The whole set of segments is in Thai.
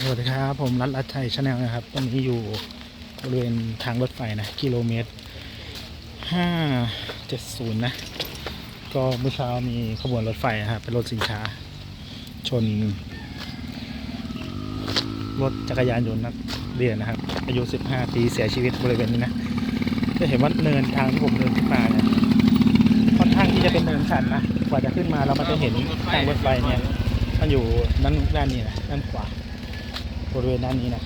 สวัสดีครับ ผมรัตรัตชัยชาแนลนะครับ ตอนนี้อยู่บริเวณทางรถไฟนะ กิโลเมตรห้าเจ็ดศูนย์นะ ก็เมื่อเช้ามีขบวนรถไฟนะครับเป็นรถสินค้า ชน รถจักรยานยนต์นักเรียนนะครับ อายุ15ปีเสียชีวิตบริเวณนี้นะ จะเห็นว่าเนินทางที่ผมเดินขึ้นมาเนี่ยค่อนข้างที่จะเป็นเนินชันนะ กว่าจะขึ้นมาเราก็จะเห็นทางรถไฟเนี่ยมันอยู่ด้านด้านนี้นะด้านขวา บริเวณด้านนี้นะ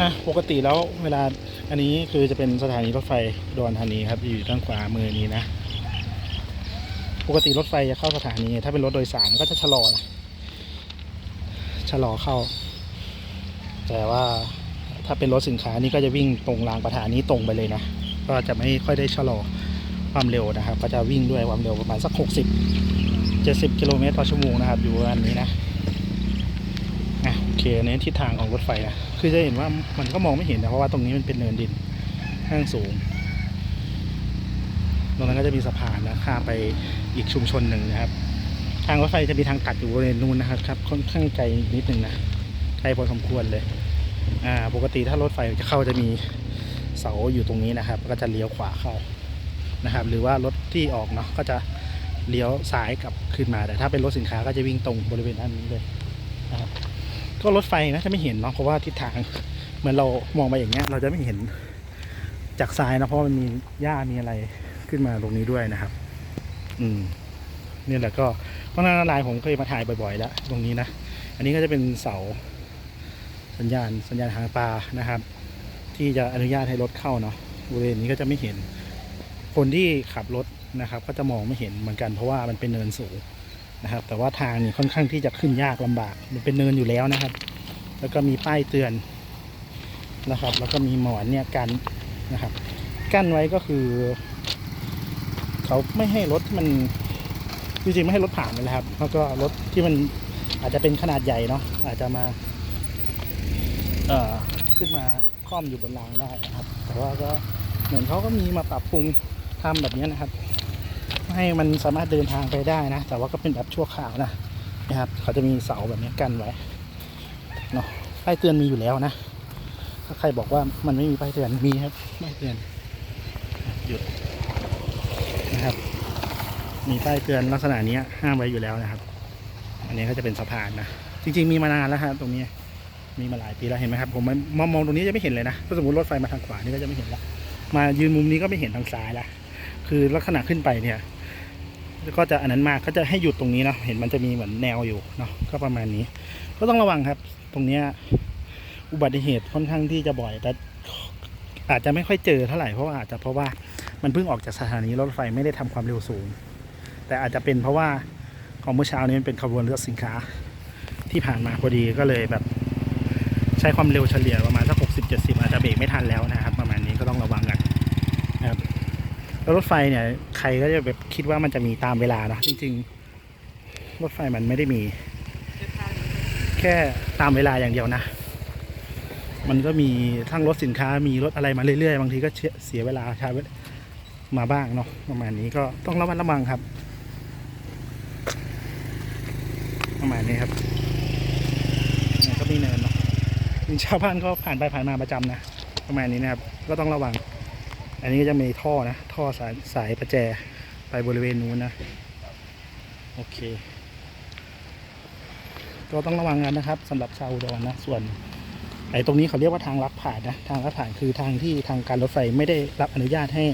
อะปกติแล้วเวลาอันนี้คือจะเป็นสถานีรถไฟดอุดรธานีครับอยู่ด้านขวามือนี้นะ ปกติรถไฟจะเข้าสถานี ถ้าเป็นรถโดยสารก็จะชะลอนะชะลอเข้า แต่ว่าถ้าเป็นรถสินค้านี่ก็จะวิ่งตรงรางประธานนี้ตรงไปเลยนะก็จะไม่ค่อยได้ชะลอความเร็วนะครับ ก็จะวิ่งด้วยความเร็วประมาณสัก 60 70 กิโลเมตรต่อชั่วโมงนะครับ อยู่ประมาณนี้นะ เคในทิศทางของรถไฟนะ คือจะเห็นว่ามันก็มองไม่เห็นนะเพราะว่าตรงนี้มันเป็นเนินดินข้างสูง ตรงนั้นก็จะมีสะพานนะข้ามไปอีกชุมชนหนึ่งนะครับ ทางรถไฟจะมีทางตัดอยู่บริเวณนู้นนะครับครับ ค่อนข้างไกลนิดนึงนะ ไกลพอสมควรเลย อ่า ปกติถ้ารถไฟจะเข้าจะมีเสาอยู่ตรงนี้นะครับ ก็จะเลี้ยวขวาเข้านะครับ หรือว่ารถที่ออกเนาะก็จะเลี้ยวซ้ายกลับขึ้นมา แต่ถ้าเป็นรถสินค้าก็จะวิ่งตรงบริเวณด้านนี้เลยนะครับ ก็รถไฟนะจะไม่เห็นเนาะเพราะว่าทิศทางเหมือนเรามองไปอย่างเงี้ย เราจะไม่เห็นจากซ้ายนะเพราะมันมีหญ้ามีอะไรขึ้นมาตรงนี้ด้วยนะครับ อืมนี่แหละก็เพราะหน้าลายผมเคยมาถ่ายบ่อยๆแล้วตรงนี้นะอันนี้ก็จะเป็นเสาสัญญาณสัญญาณหางปลานะครับ ที่จะอนุญาตให้รถเข้าเนาะบริเวณนี้ก็จะไม่เห็น คนที่ขับรถนะครับ ก็จะมองไม่เห็นเหมือนกันเพราะว่ามันเป็นเนินสูง นะครับ แต่ว่าทางนี่ค่อนข้างที่จะขึ้นยากลำบาก มันเป็นเนินอยู่แล้วนะครับ แล้วก็มีป้ายเตือนนะครับ แล้วก็มีหมอนเนี่ยกันนะครับ กั้นไว้ก็คือ เขาไม่ให้รถมันจริงๆไม่ให้รถผ่านเลยครับ แล้วก็รถที่มันอาจจะเป็นขนาดใหญ่เนาะอาจจะมา เอ่อขึ้นมาคล่อมอยู่บนรางได้นะครับ แต่ว่าก็เหมือนเขาก็มีมาปรับปรุงทำแบบนี้นะครับ ให้มันสามารถเดินทางไปได้นะ แต่ว่าก็เป็นแบบชั่วคราวนะนะครับเขาจะมีเสาแบบนี้กันไว้เนาะป้ายเตือนมีอยู่แล้วนะถ้าใครบอกว่ามันไม่มีป้ายเตือนมีครับป้ายเตือนหยุดนะครับ มีป้ายเตือนลักษณะนี้ห้ามไว้อยู่แล้วนะครับ อันนี้ก็จะเป็นสะพานนะจริง ๆ มีมานานแล้วครับตรงนี้มีมาหลายปีแล้วเห็นไหมครับผมมองมองตรงนี้จะไม่เห็นเลยนะถ้าสมมติรถไฟมาทางขวานี่ก็จะไม่เห็นละมายืนมุมนี้ก็ไม่เห็นทางซ้ายละคือลักษณะขึ้นไปเนี่ย ก็จะอันนั้นมากก็จะให้หยุดตรงนี้เนาะเห็นมันจะมีเหมือนแนวอยู่เนาะก็ประมาณนี้ ก็ต้องระวังครับ ตรงเนี้ยอุบัติเหตุค่อนข้างที่จะบ่อย แต่อาจจะไม่ค่อยเจอเท่าไหร่เพราะว่าอาจจะเพราะว่ามันเพิ่งออกจากสถานีรถไฟไม่ได้ทำความเร็วสูง แต่อาจจะเป็นเพราะว่าของเมื่อเช้านี้มันเป็นขบวนรถสินค้า ที่ผ่านมาพอดีก็เลยแบบ ใช้ความเร็วเฉลี่ยประมาณสักหกสิบเจ็ดสิบอาจจะเบรกไม่ทันแล้วนะครับ ประมาณนี้ก็ต้องระวังกันนะครับ แล้วรถไฟเนี่ย ใครก็จะแบบคิดว่ามันจะมีตามเวลานะจริง ๆ รถไฟมันไม่ได้มี แค่ตามเวลาอย่างเดียวนะ มันก็มีทั้งรถสินค้ามีรถอะไรมาเรื่อยๆ บางทีก็เสียเวลาใช้มาบ้างเนาะประมาณนี้ก็ต้องระมัดระวังครับ ประมาณนี้ครับก็มีเนินเนาะมีชาวบ้านก็ผ่านไปผ่านมาประจำนะ ประมาณนี้นะครับ ก็ต้องระวัง อันนี้ก็จะมีท่อนะ ท่อสายสายประแจไปบริเวณนู้นนะ โอเค ก็ต้องระวังกันนะครับสำหรับชาวอุดรนะ ส่วนไอ้ตรงนี้เขาเรียกว่าทางลักผ่านนะ ทางลักผ่านคือทางที่ทางการรถไฟไม่ได้รับอนุญาตให้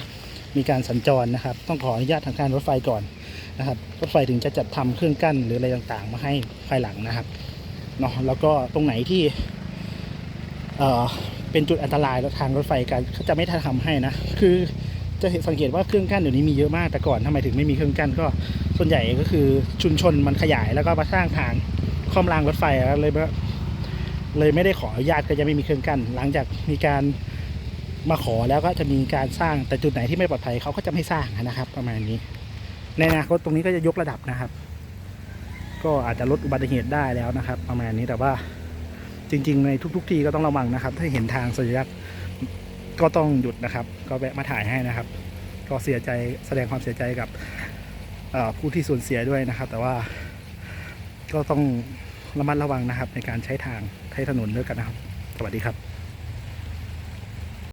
มีการสัญจรนะครับ ต้องขออนุญาตทางการรถไฟก่อนนะครับ รถไฟถึงจะจัดทำเครื่องกั้นหรืออะไรต่างๆ มาให้ภายหลังนะครับ เนาะ แล้วก็ตรงไหนที่ เป็นจุดอันตรายแล้วทางรถไฟการเขาจะไม่ทำให้นะ คือจะเห็นสังเกตว่าเครื่องกั้นเดี๋ยวนี้มีเยอะมากแต่ก่อนทำไมถึงไม่มีเครื่องกั้นก็ส่วนใหญ่ก็คือชุมชนมันขยายแล้วก็มาสร้างทางข้อมรางรถไฟแล้วเลยเลยไม่ได้ขออนุญาตก็จะไม่มีเครื่องกั้นหลังจากมีการมาขอแล้วก็จะมีการสร้างแต่จุดไหนที่ไม่ปลอดภัยเขาก็จะไม่สร้างนะครับ ประมาณนี้ ในอนาคตตรงนี้ก็จะยกระดับนะครับ ก็อาจจะลดอุบัติเหตุได้แล้วนะครับ ประมาณนี้แต่ว่า จริง ๆ ในทุก ๆ ที่ก็ต้องระวังนะครับ ถ้าเห็นทางสัญลักษณ์ก็ต้องหยุดนะครับ ก็แวะมาถ่ายให้นะครับ ก็เสียใจแสดงความเสียใจกับผู้ที่สูญเสียด้วยนะครับ แต่ว่าก็ต้องระมัดระวังนะครับ ในการใช้ทางใช้ถนนด้วยกันนะครับ สวัสดีครับ